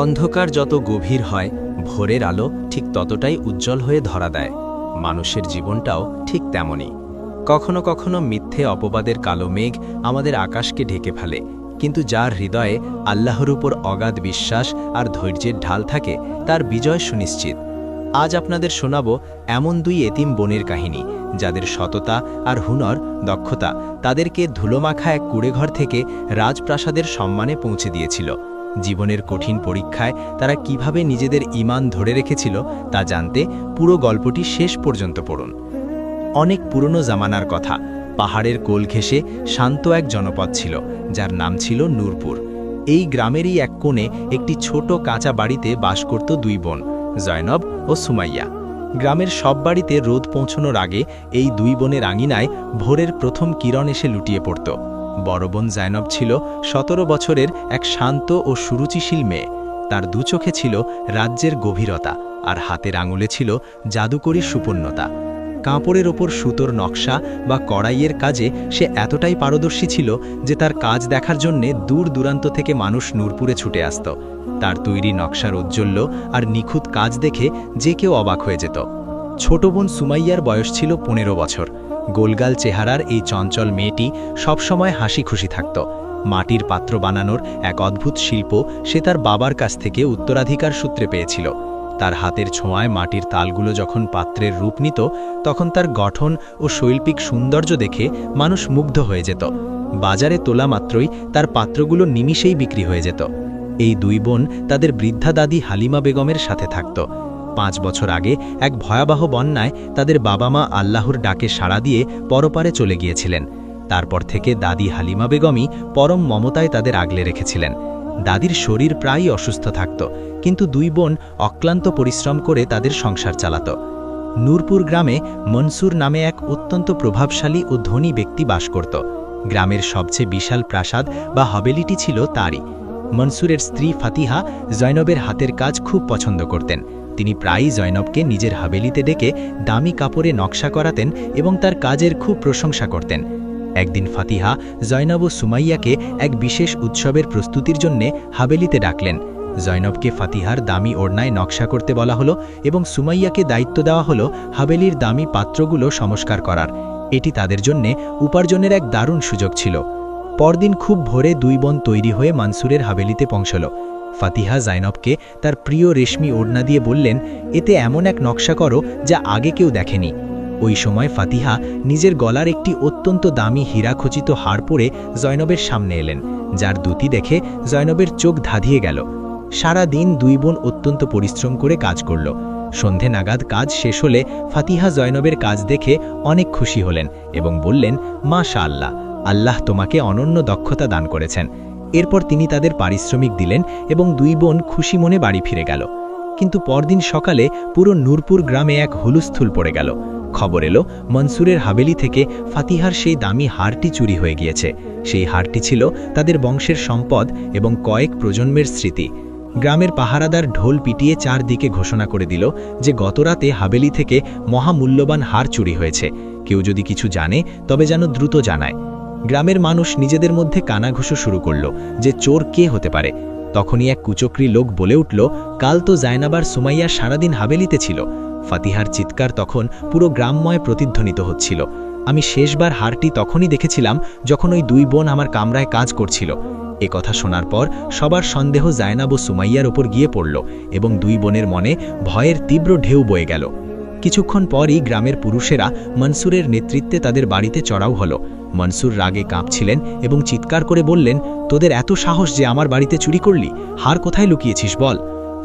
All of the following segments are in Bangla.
অন্ধকার যত গভীর হয়, ভোরের আলো ঠিক ততটাই উজ্জ্বল হয়ে ধরা দেয়। মানুষের জীবনটাও ঠিক তেমনই। কখনো কখনো মিথ্যে অপবাদের কালো মেঘ আমাদের আকাশকে ঢেকে ফেলে, কিন্তু যার হৃদয়ে আল্লাহর উপর অগাধ বিশ্বাস আর ধৈর্যের ঢাল থাকে, তার বিজয় সুনিশ্চিত। আজ আপনাদের শোনাব এমন দুই এতিম বোনের কাহিনী, যাদের সততা আর হুনর, দক্ষতা তাদেরকে ধুলোমাখা এক কুড়েঘর থেকে রাজপ্রাসাদের সম্মানে পৌঁছে দিয়েছিল। জীবনের কঠিন পরীক্ষায় তারা কীভাবে নিজেদের ইমান ধরে রেখেছিল তা জানতে পুরো গল্পটি শেষ পর্যন্ত পড়ুন। অনেক পুরনো জামানার কথা, পাহাড়ের কোল ঘেঁষে শান্ত এক জনপদ ছিল, যার নাম ছিল নূরপুর। এই গ্রামেরই এক কোণে একটি ছোট কাঁচা বাড়িতে বাস করত দুই বোন, জয়নব ও সুমাইয়া। গ্রামের সব বাড়িতে রোদ পৌঁছনোর আগে এই দুই বোনের আঙিনায় ভোরের প্রথম কিরণ এসে লুটিয়ে পড়ত। বড় বোন জায়নব ছিল সতেরো বছরের এক শান্ত ও সুরুচিশীল মেয়ে। তার দু চোখে ছিল রাজ্যের গভীরতা আর হাতের আঙুলে ছিল জাদুকরী সুপন্নতা কাপড়ের ওপর সুতোর নকশা বা কড়াইয়ের কাজে সে এতটাই পারদর্শী ছিল যে তার কাজ দেখার জন্যে দূর দূরান্ত থেকে মানুষ নূরপুরে ছুটে আসত। তার তৈরি নকশার ঔজ্জ্বল্য আর নিখুঁত কাজ দেখে যে কেউ অবাক হয়ে যেত। ছোট বোন সুমাইয়ার বয়স ছিল পনেরো বছর। গোলগাল চেহারার এই চঞ্চল মেয়েটি সবসময় হাসি খুশি থাকত। মাটির পাত্র বানানোর এক অদ্ভুত শিল্প সে তার বাবার কাছ থেকে উত্তরাধিকার সূত্রে পেয়েছিল। তার হাতের ছোঁয়ায় মাটির তালগুলো যখন পাত্রের রূপ নিত, তখন তার গঠন ও শৈল্পিক সৌন্দর্য দেখে মানুষ মুগ্ধ হয়ে যেত। বাজারে তোলা মাত্রই তার পাত্রগুলো নিমিষেই বিক্রি হয়ে যেত। এই দুই বোন তাদের বৃদ্ধা দাদি হালিমা বেগমের সাথে থাকত। পাঁচ বছর আগে এক ভয়াবহ বন্যায় তাদের বাবা মা আল্লাহর ডাকে সাড়া দিয়ে পরপারে চলে গিয়েছিলেন। তারপর থেকে দাদি হালিমা বেগমই পরম মমতায় তাদের আগলে রেখেছিলেন। দাদির শরীর প্রায়ই অসুস্থ থাকত, কিন্তু দুই বোন অক্লান্ত পরিশ্রম করে তাদের সংসার চালাত। নূরপুর গ্রামে মনসুর নামে এক অত্যন্ত প্রভাবশালী ও ধনী ব্যক্তি বাস করত। গ্রামের সবচেয়ে বিশাল প্রাসাদ বা হবেলিটি ছিল তারই। মনসুরের স্ত্রী ফাতিহা জৈনবের হাতের কাজ খুব পছন্দ করতেন। তিনি প্রায়ই জয়নবকে নিজের হাবেলিতে ডেকে দামি কাপড়ে নকশা করাতেন এবং তার কাজের খুব প্রশংসা করতেন। একদিন ফাতিহা জয়নব ও সুমাইয়াকে এক বিশেষ উৎসবের প্রস্তুতির জন্যে হাবেলিতে ডাকলেন। জয়নবকে ফাতিহার দামি ওড়নায় নকশা করতে বলা হলো এবং সুমাইয়াকে দায়িত্ব দেওয়া হলো হাবেলির দামি পাত্রগুলো সংস্কার করার। এটি তাদের জন্যে উপার্জনের এক দারুণ সুযোগ ছিল। পরদিন খুব ভোরে দুই বোন তৈরি হয়ে মানসুরের হাবেলিতে পৌঁছল। ফাতিহা জাইনবকে তার প্রিয় রেশমি ওড়না দিয়ে বললেন, এতে এমন এক নকশা করো যা আগে কেউ দেখেনি। ওই সময় ফাতিহা নিজের গলার একটি অত্যন্ত দামি হীরাখচিত হাড় পরে জয়নবের সামনে এলেন, যার দুটি দেখে জয়নবের চোখ ধাঁধিয়ে গেল। সারা দিন দুই বোন অত্যন্ত পরিশ্রম করে কাজ করল। সন্ধে নাগাদ কাজ শেষ হলে ফাতিহা জয়নবের কাজ দেখে অনেক খুশি হলেন এবং বললেন মা আল্লাহ আল্লাহ তোমাকে অনন্য দক্ষতা দান করেছেন। এরপর তিনি তাদের পারিশ্রমিক দিলেন এবং দুই বোন খুশি মনে বাড়ি ফিরে গেল। কিন্তু পরদিন সকালে পুরো নূরপুর গ্রামে এক হুলুস্থুল পড়ে গেল। খবর এলো, মনসুরের হাবেলি থেকে ফাতিহার সেই দামি হারটি চুরি হয়ে গিয়েছে। সেই হারটি ছিল তাদের বংশের সম্পদ এবং কয়েক প্রজন্মের স্মৃতি। গ্রামের পাহারাদার ঢোল পিটিয়ে চারদিকে ঘোষণা করে দিল যে গতরাতে হাবেলি থেকে মহামূল্যবান হার চুরি হয়েছে। কেউ যদি কিছু জানে, তবে যেন দ্রুত জানায়। গ্রামের মানুষ নিজেদের মধ্যে কানাঘুষো শুরু করল যে চোর কে হতে পারে। তখনই এক কুচক্রি লোক বলে উঠল, কাল তো জায়নাবার সুমাইয়া সারাদিন হাবেলিতে ছিল। ফাতিহার চিৎকার তখন পুরো গ্রামময় প্রতিধ্বনিত হচ্ছিল। আমি শেষবার হারটি তখনই দেখেছিলাম যখন ওই দুই বোন আমার কামরায় কাজ করছিল। এ কথা শোনার পর সবার সন্দেহ জায়নাব ও সুমাইয়ার ওপর গিয়ে পড়ল এবং দুই বোনের মনে ভয়ের তীব্র ঢেউ বয়ে গেল। কিছুক্ষণ পরই গ্রামের পুরুষেরা মনসুরের নেতৃত্বে তাদের বাড়িতে চড়াও হলো। মনসুর রাগে কাঁপছিলেন এবং চিৎকার করে বললেন, তোদের এত সাহস যে আমার বাড়িতে চুরি করলি, হার কোথায় লুকিয়েছিস বল?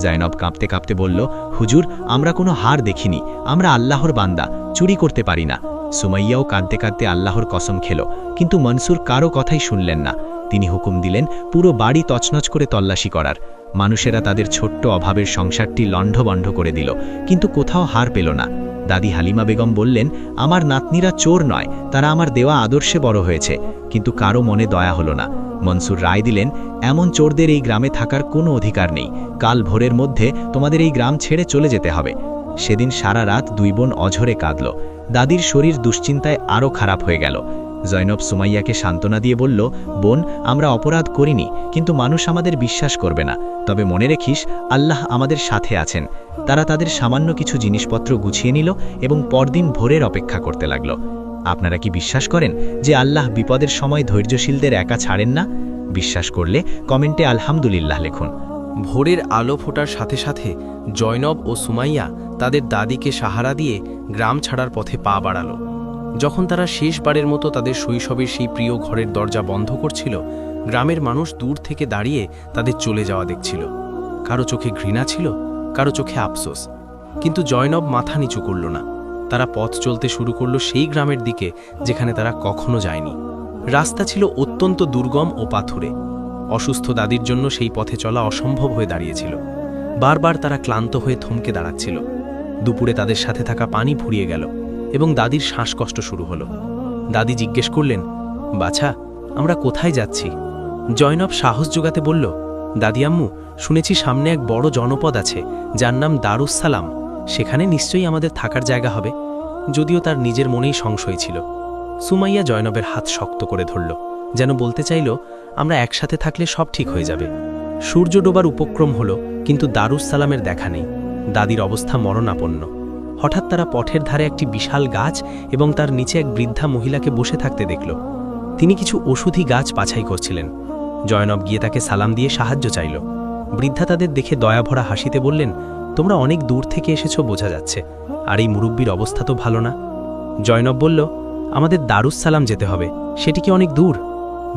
জায়নব কাঁপতে কাঁপতে বলল, হুজুর, আমরা কোনো হার দেখিনি, আমরা আল্লাহর বান্দা, চুরি করতে পারি না। সুমাইয়াও কাঁদতে কাঁদতে আল্লাহর কসম খেল, কিন্তু মনসুর কারও কথাই শুনলেন না। তিনি হুকুম দিলেন, পুরো বাড়ি তছনছ করে তল্লাশি করার। মানুষেরা তাদের ছোট্ট অভাবের সংসারটি লণ্ঠবণ্ড করে দিল, কিন্তু কোথাও হার পেল না। দাদি হালিমা বেগম বললেন, আমার নাতনিরা চোর নয়, তারা আমার দেওয়া আদর্শে বড় হয়েছে, কিন্তু কারও মনে দয়া হলো না। মনসুর রায় দিলেন, এমন চোরদের এই গ্রামে থাকার কোনো অধিকার নেই, কাল ভোরের মধ্যে তোমাদের এই গ্রাম ছেড়ে চলে যেতে হবে। সেদিন সারা রাত দুই বোন অঝরে কাঁদল। দাদির শরীর দুশ্চিন্তায় আরও খারাপ হয়ে গেল। জৈনব সুমাইয়াকে সান্ত্বনা দিয়ে বলল, বোন, আমরা অপরাধ করিনি, কিন্তু মানুষ আমাদের বিশ্বাস করবে না। তবে মনে রেখিস, আল্লাহ আমাদের সাথে আছেন। তারা তাদের সামান্য কিছু জিনিসপত্র গুছিয়ে নিল এবং পরদিন ভোরের অপেক্ষা করতে লাগল। আপনারা কি বিশ্বাস করেন যে আল্লাহ বিপদের সময় ধৈর্যশীলদের একা ছাড়েন না? বিশ্বাস করলে কমেন্টে আলহামদুলিল্লাহ লেখুন। ভোরের আলো ফোটার সাথে সাথে জয়নব ও সুমাইয়া তাদের দাদিকে সাহারা দিয়ে গ্রাম ছাড়ার পথে পা বাড়ালো। যখন তারা শেষবারের মতো তাদের শৈশবের সেই প্রিয় ঘরের দরজা বন্ধ করছিল, গ্রামের মানুষ দূর থেকে দাঁড়িয়ে তাদের চলে যাওয়া দেখছিল। কারও চোখে ঘৃণা ছিল, কারও চোখে আফসোস। কিন্তু জয়নব মাথা নিচু করল না। তারা পথ চলতে শুরু করল সেই গ্রামের দিকে, যেখানে তারা কখনো যায়নি। রাস্তা ছিল অত্যন্ত দুর্গম ও পাথুরে। অসুস্থ দাদির জন্য সেই পথে চলা অসম্ভব হয়ে দাঁড়িয়েছিল। বারবার তারা ক্লান্ত হয়ে থমকে দাঁড়াচ্ছিল। দুপুরে তাদের সাথে থাকা পানি ফুরিয়ে গেল। এবং দাদির শ্বাসকষ্ট শুরু হলো। দাদি জিজ্ঞেস করলেন, বাছা, আমরা কোথায় যাচ্ছি? জয়নব সাহস যোগাতে বলল, দাদি আম্মু, শুনেছি সামনে এক বড় জনপদ আছে, যার নাম দারুসালাম সেখানে নিশ্চয়ই আমাদের থাকার জায়গা হবে। যদিও তার নিজের মনেই সংশয় ছিল। সুমাইয়া জয়নবের হাত শক্ত করে ধরল, যেন বলতে চাইল, আমরা একসাথে থাকলে সব ঠিক হয়ে যাবে। সূর্য ডোবার উপক্রম হল, কিন্তু দারুস সালামের দেখা নেই। দাদির অবস্থা মরণাপন্ন। হঠাৎ তারা পথের ধারে একটি বিশাল গাছ এবং তার নিচে এক বৃদ্ধা মহিলাকে বসে থাকতে দেখল। তিনি কিছু ওষুধি গাছ বাছাই করছিলেন। জয়নব গিয়ে তাকে সালাম দিয়ে সাহায্য চাইল। বৃদ্ধা তাদের দেখে দয়াভরা হাসিতে বললেন, তোমরা অনেক দূর থেকে এসেছ বোঝা যাচ্ছে, আর এই মুরব্বীর অবস্থা তো ভালো না। জয়নব বলল, আমাদের দারুস সালাম যেতে হবে, সেটি কি অনেক দূর?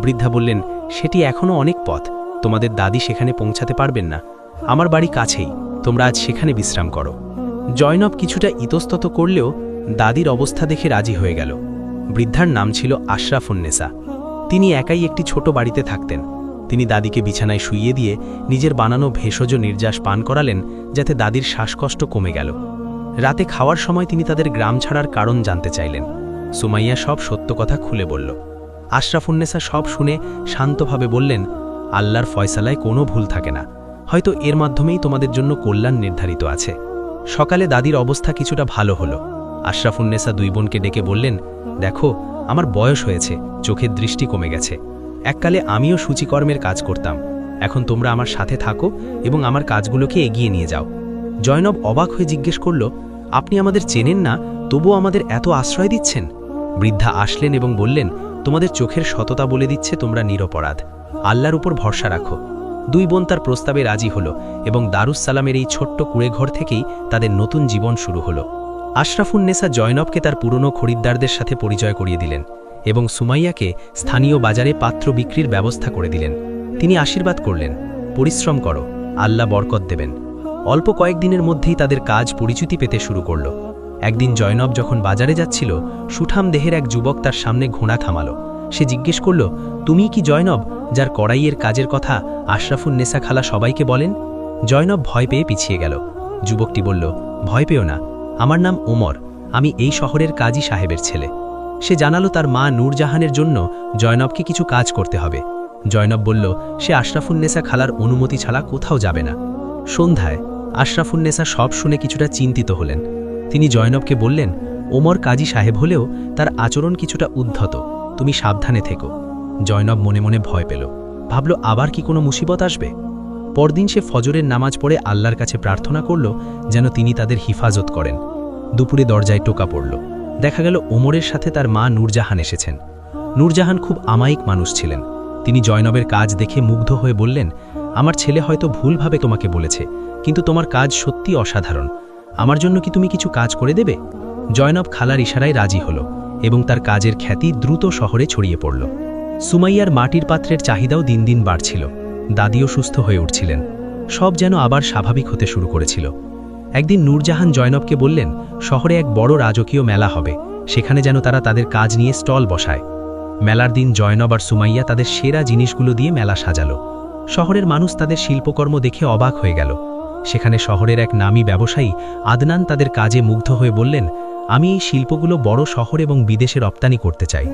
বৃদ্ধা বললেন, সেটি এখনও অনেক পথ, তোমাদের দাদি সেখানে পৌঁছাতে পারবেন না। আমার বাড়ি কাছেই, তোমরা আজ সেখানে বিশ্রাম করো। জয়নব কিছুটা ইতস্তত করলেও দাদির অবস্থা দেখে রাজি হয়ে গেল। বৃদ্ধার নাম ছিল আশরাফুন্নেসা তিনি একাই একটি ছোট বাড়িতে থাকতেন। তিনি দাদিকে বিছানায় শুইয়ে দিয়ে নিজের বানানো ভেষজ নির্যাস পান করালেন যাতে দাদির শ্বাসকষ্ট কমে গেল। রাতে খাওয়ার সময় তিনি তাদের গ্রাম ছাড়ার কারণ জানতে চাইলেন। সুমাইয়া সব সত্য কথা খুলে বলল। আশরাফুন্নেসা সব শুনে শান্তভাবে বললেন, আল্লাহর ফয়সালায় কোনো ভুল থাকে না। হয়তো এর মাধ্যমেই তোমাদের জন্য কল্যাণ নির্ধারিত আছে। সকালে দাদির অবস্থা কিছুটা ভালো হলো। আশরাফুন্নেসা দুই বোনকে ডেকে বললেন, দেখো, আমার বয়স হয়েছে, চোখের দৃষ্টি কমে গেছে। এককালে আমিও সূচিকর্মের কাজ করতাম। এখন তোমরা আমার সাথে থাকো এবং আমার কাজগুলোকে এগিয়ে নিয়ে যাও। জয়নব অবাক হয়ে জিজ্ঞেস করল, আপনি আমাদের চেনেন না, তবুও আমাদের এত আশ্রয় দিচ্ছেন? বৃদ্ধা আসলেন এবং বললেন, তোমাদের চোখের সততা বলে দিচ্ছে তোমরা নিরপরাধ। আল্লাহর উপর ভরসা রাখো। দুই বোন তার প্রস্তাবে রাজি হল এবং দারুসালামের এই ছোট্ট কুড়েঘর থেকেই তাদের নতুন জীবন শুরু হলো। আশরাফুন্নেসা জয়নবকে তার পুরনো খরিদ্দারদের সাথে পরিচয় করিয়ে দিলেন এবং সুমাইয়াকে স্থানীয় বাজারে পাত্র বিক্রির ব্যবস্থা করে দিলেন। তিনি আশীর্বাদ করলেন, পরিশ্রম করো, আল্লাহ বরকত দেবেন। অল্প কয়েকদিনের মধ্যেই তাদের কাজ পরিচিতি পেতে শুরু করল। একদিন জয়নব যখন বাজারে যাচ্ছিল, সুঠাম দেহের এক যুবক তার সামনে ঘোড়া থামালো। সে জিজ্ঞেস করল, তুমি কি জয়নব, যার কড়াইয়ের কাজের কথা আশরাফুন নেসা খালা সবাইকে বলেন? জয়নব ভয় পেয়ে পিছিয়ে গেল। যুবকটি বলল, ভয় পেও না, আমার নাম ওমর, আমি এই শহরের কাজী সাহেবের ছেলে। সে জানালো, তার মা নূরজাহানের জন্য জয়নবকে কিছু কাজ করতে হবে। জয়নব বলল, সে আশরাফুন্নেসা খালার অনুমতি ছাড়া কোথাও যাবে না। সন্ধ্যায় আশরাফুন্নেসা সব শুনে কিছুটা চিন্তিত হলেন। তিনি জয়নবকে বললেন, ওমর কাজী সাহেব হলেও তার আচরণ কিছুটা উদ্ধত। তুমি সাবধানে থেকো। জয়নব মনে মনে ভয় পেল। ভাবল, আবার কি কোনো মুসিবত আসবে? পরদিন সে ফজরের নামাজ পড়ে আল্লাহর কাছে প্রার্থনা করল যেন তিনি তাদের হিফাজত করেন। দুপুরে দরজায় টোকা পড়ল। দেখা গেল, ওমরের সাথে তার মা নূরজাহান এসেছেন। নূরজাহান খুব আমায়িক মানুষ ছিলেন। তিনি জয়নবের কাজ দেখে মুগ্ধ হয়ে বললেন, আমার ছেলে হয়তো ভুলভাবে তোমাকে বলেছে, কিন্তু তোমার কাজ সত্যি অসাধারণ। আমার জন্য কি তুমি কিছু কাজ করে দেবে? জয়নব খালার ইশারায় রাজি হল। এবং তার কাজের খ্যাতি দ্রুত শহরে ছড়িয়ে পড়ল। সুমাইয়ার মাটির পাত্রের চাহিদাও দিন দিন বাড়ছিল। দাদিও সুস্থ হয়ে উঠছিলেন। সব যেন আবার স্বাভাবিক হতে শুরু করেছিল। একদিন নূরজাহান জয়নবকে বললেন, শহরে এক বড় রাজকীয় মেলা হবে। সেখানে যেন তারা তাদের কাজ নিয়ে স্টল বসায়। মেলার দিন জয়নব আর সুমাইয়া তাদের সেরা জিনিসগুলো দিয়ে মেলা সাজালো। শহরের মানুষ তাদের শিল্পকর্ম দেখে অবাক হয়ে গেল। সেখানে শহরের এক নামী ব্যবসায়ী আদনান তাদের কাজে মুগ্ধ হয়ে বললেন আমি এই শিল্পগুলো বড় শহর এবং বিদেশে রপ্তানি করতে চাই।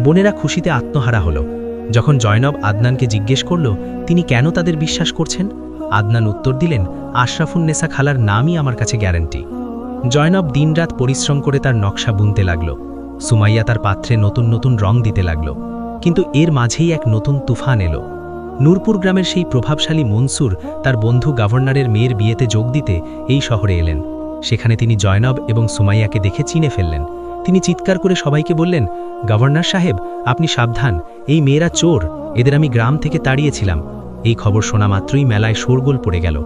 বোনেরা খুশিতে আত্মহারা হলো। যখন জয়নব আদনানকে জিজ্ঞেস করল, তিনি কেন তাদের বিশ্বাস করছেন? আদনান উত্তর দিলেন আশরাফুন্নেসা খালার নামই আমার কাছে গ্যারান্টি। জয়নব দিনরাত পরিশ্রম করে তার নকশা বুনতে লাগল। সুমাইয়া তার পাত্রে নতুন নতুন রং দিতে লাগল। কিন্তু এর মাঝেই এক নতুন তুফান এলো। নূরপুর গ্রামের সেই প্রভাবশালী মনসুর তার বন্ধু গভর্নরের মেয়ের বিয়েতে যোগ দিতে এই শহরে এলেন। সেখানে তিনি জয়নব এবং সুমাইয়াকে দেখে চিনে ফেললেন। তিনি চিৎকার করে সবাইকে বললেন, গভর্নর সাহেব, আপনি সাবধান। এই মেয়েরা চোর। এদের আমি গ্রাম থেকে তাড়িয়েছিলাম। এই খবর শোনা মাত্রই মেলায় শোরগোল পড়ে গেল।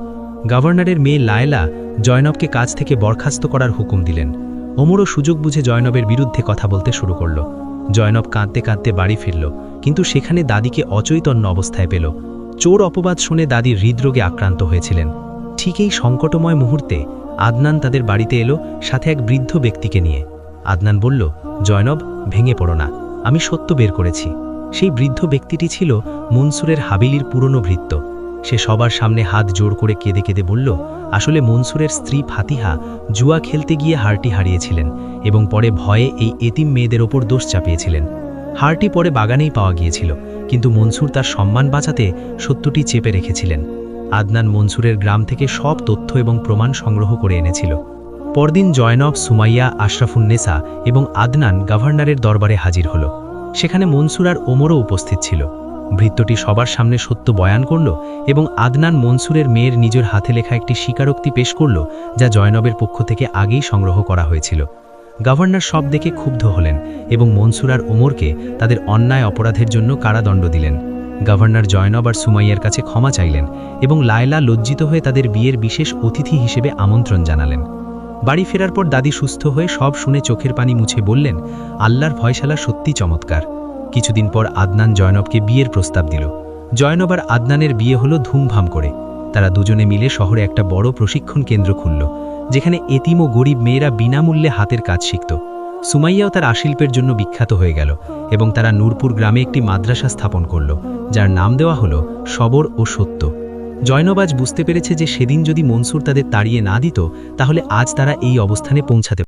গভর্নরের মেয়ে লায়লা জয়নবকে কাজ থেকে বরখাস্ত করার হুকুম দিলেন। ওমরও সুযোগ বুঝে জয়নবের বিরুদ্ধে কথা বলতে শুরু করল। জয়নব কাঁদতে কাঁদতে বাড়ি ফিরল, কিন্তু সেখানে দাদিকে অচৈতন্য অবস্থায় পেল। চোর অপবাদ শুনে দাদি হৃদরোগে আক্রান্ত হয়েছিলেন। ঠিক এই সংকটময় মুহূর্তে আদনান তাদের বাড়িতে এলো সাথে এক বৃদ্ধ ব্যক্তিকে নিয়ে। আদনান বলল, জয়নব, ভেঙে পড়ো না। আমি সত্য বের করেছি। সেই বৃদ্ধ ব্যক্তিটি ছিল মনসুরের হাবিলির পুরনো ভৃত্য। সে সবার সামনে হাত জোর করে কেঁদে কেঁদে বলল, আসলে মনসুরের স্ত্রী ফাতিহা জুয়া খেলতে গিয়ে হারটি হারিয়েছিলেন এবং পরে ভয়ে এই এতিম মেয়েদের ওপর দোষ চাপিয়েছিলেন। হারটি পরে বাগানেই পাওয়া গিয়েছিল, কিন্তু মনসুর তার সম্মান বাঁচাতে সত্যটি চেপে রেখেছিলেন। আদনান মনসুরের গ্রাম থেকে সব তথ্য এবং প্রমাণ সংগ্রহ করে এনেছিল। পরদিন জয়নব সুমাইয়া আশরাফুন্নেসা এবং আদনান গভর্নরের দরবারে হাজির হল। সেখানে মনসুর আর ওমরও উপস্থিত ছিল। ভৃত্যটি সবার সামনে সত্য বয়ান করল এবং আদনান মনসুরের মেয়ের নিজের হাতে লেখা একটি স্বীকারোক্তি পেশ করল, যা জয়নবের পক্ষ থেকে আগেই সংগ্রহ করা হয়েছিল। গভর্নর সব দেখে ক্ষুব্ধ হলেন এবং মনসুর আর ওমরকে তাদের অন্যায় অপরাধের জন্য কারাদণ্ড দিলেন। গভর্নর জয়নব আর সুমাইয়ার কাছে ক্ষমা চাইলেন এবং লায়লা লজ্জিত হয়ে তাদের বিয়ের বিশেষ অতিথি হিসেবে আমন্ত্রণ জানালেন। বাড়ি ফেরার পর দাদি সুস্থ হয়ে সব শুনে চোখের পানি মুছে বললেন, আল্লাহর ভয়শালা সত্যি চমৎকার। কিছুদিন পর আদনান জয়নবকে বিয়ের প্রস্তাব দিল। জয়নব আর আদনানের বিয়ে হলো ধুমধাম করে। তারা দুজনে মিলে শহরে একটা বড় প্রশিক্ষণ কেন্দ্র খুলল, যেখানে এতিম ও গরিব মেয়েরা বিনামূল্যে হাতের কাজ শিখত। সুমাইয়াও তার আশিল্পের জন্য বিখ্যাত হয়ে গেল এবং তারা নূরপুর গ্রামে একটি মাদ্রাসা স্থাপন করল, যার নাম দেওয়া হলো সবর ও সত্য। জয়নবাজ বুঝতে পেরেছে যে সেদিন যদি মনসুর তাদের তাড়িয়ে না দিত, তাহলে আজ তারা এই অবস্থানে পৌঁছাতে